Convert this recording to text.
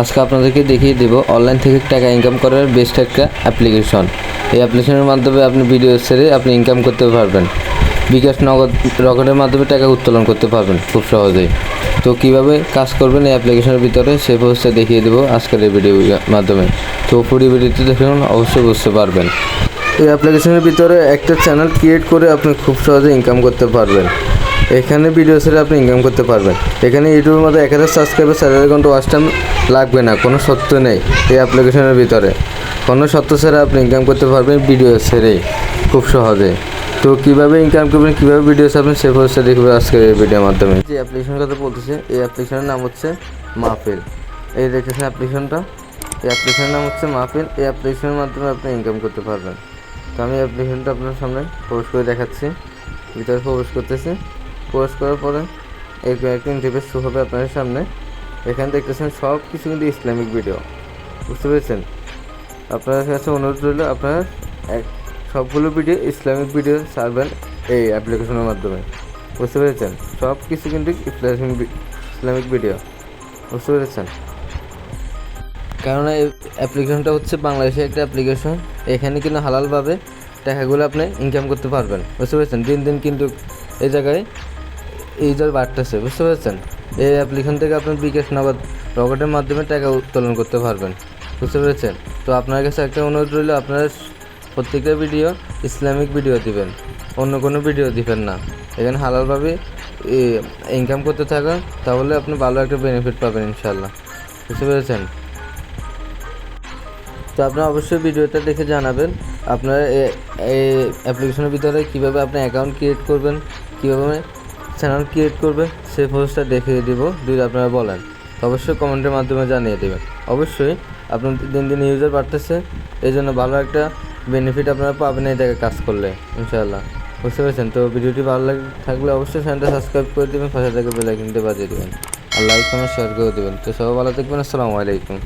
আজকে আপনাদেরকে দেখিয়ে দেব অনলাইন থেকে টাকা ইনকাম করার বেস্ট একটা অ্যাপ্লিকেশন এই অ্যাপ্লিকেশনের মাধ্যমে আপনি ভিডিও ছেড়ে আপনি ইনকাম করতে পারবেন। বিকাশ নগদ রকেটের মাধ্যমে টাকা উত্তোলন করতে পারবেন খুব সহজেই। তো কীভাবে কাজ করবেন এই অ্যাপ্লিকেশনের ভিতরে সে প্রসেসটা দেখিয়ে দেবো আজকের এই ভিডিওর মাধ্যমে। তো পুরো ভিডিওটি দেখুন, অবশ্যই বুঝতে পারবেন। এই অ্যাপ্লিকেশনের ভিতরে একটা চ্যানেল ক্রিয়েট করে আপনি খুব সহজে ইনকাম করতে পারবেন। এখানে ভিডিও ছেড়ে আপনি ইনকাম করতে পারবেন। এখানে ইউটিউবের মধ্যে এক হাজার সাবস্ক্রাইবার চার হাজার ঘণ্টা ওয়াচ টাইম লাগবে না, কোনো সত্য নেই এই অ্যাপ্লিকেশনের ভিতরে। কোনো সত্য ছেড়ে আপনি ইনকাম করতে পারবেন ভিডিও ছেড়েই, খুব সহজে। তো কীভাবে ইনকাম করবেন, কীভাবে ভিডিও ছাড়বেন, সে প্রসেসটা দেখবে আজকের এই ভিডিওর মাধ্যমে। যে অ্যাপ্লিকেশনের কথা বলতেছে, এই অ্যাপ্লিকেশনের নাম হচ্ছে মাহফিল। এই দেখেছেন অ্যাপ্লিকেশনটা এই অ্যাপ্লিকেশনের নাম হচ্ছে মাহফিল। এই অ্যাপ্লিকেশনের মাধ্যমে আপনি ইনকাম করতে পারবেন। তো আমি অ্যাপ্লিকেশনটা আপনার সামনে প্রবেশ করে দেখাচ্ছি। ভিতরে প্রবেশ করতেছি। প্রবেশ করার পরে এই একটা ইন্টারফেস শো হবে আপনাদের সামনে। এখানে দেখতেছেন সব কিছু কিন্তু ইসলামিক ভিডিও বুঝতে পেরেছেন? আপনাদের কাছে অনুরোধ রইল, আপনারা এক সবগুলো ভিডিও ইসলামিক ভিডিও ছাড়বেন এই অ্যাপ্লিকেশনের মাধ্যমে। বুঝতে পেরেছেন? সব কিছু কিন্তু ইসলামিক ইসলামিক ভিডিও বুঝতে পেরেছেন? কারণ এই অ্যাপ্লিকেশনটা হচ্ছে বাংলাদেশের একটা অ্যাপ্লিকেশন এখানে কিন্তু হালালভাবে টাকাগুলো আপনি ইনকাম করতে পারবেন। বুঝতে পেরেছেন? দিন দিন কিন্তু এই জায়গায় ইউজার বাড়তেছে, বুঝতে পেরেছেন? এই অ্যাপ্লিকেশন থেকে আপনার বিকাশ নগদ রকেটের মাধ্যমে টাকা উত্তোলন করতে পারবেন, বুঝতে পেরেছেন? তো আপনার কাছে একটা অনুরোধ রইল, আপনারা প্রত্যেকটা ভিডিও ইসলামিক ভিডিও দিবেন, অন্য কোনো ভিডিও দিবেন না। এখানে হালালভাবে ইনকাম করতে থাকুন, তাহলে আপনি ভালো একটা বেনিফিট পাবেন ইনশাল্লাহ বুঝতে পেরেছেন? তো আপনারা অবশ্যই ভিডিওটা দেখে জানাবেন, আপনারা এই অ্যাপ্লিকেশনের ভিতরে কীভাবে আপনি অ্যাকাউন্ট ক্রিয়েট করবেন, কীভাবে চ্যানেল ক্রিয়েট করবে, সেই প্রসেসটা দেখিয়ে দিব, যদি আপনারা বলেন। অবশ্যই কমেন্টের মাধ্যমে জানিয়ে দেবেন। অবশ্যই আপনার দিন দিন ইউজার বাড়তেছে এই জন্য ভালো একটা বেনিফিট আপনারা পাবেন এই জায়গায় কাজ করলে, ইনশাআল্লাহ। বুঝতে পেরেছেন? তো ভিডিওটি ভালো লাগে থাকলে অবশ্যই চ্যানেলটা সাবস্ক্রাইব করে দেবেন, পাশে থেকে বেলাইকিনতে বাজিয়ে দেবেন। আর লাইক কমেন্ট শেয়ার করে দেবেন। তো সবাই ভালো থাকবেন, আসসালামু আলাইকুম।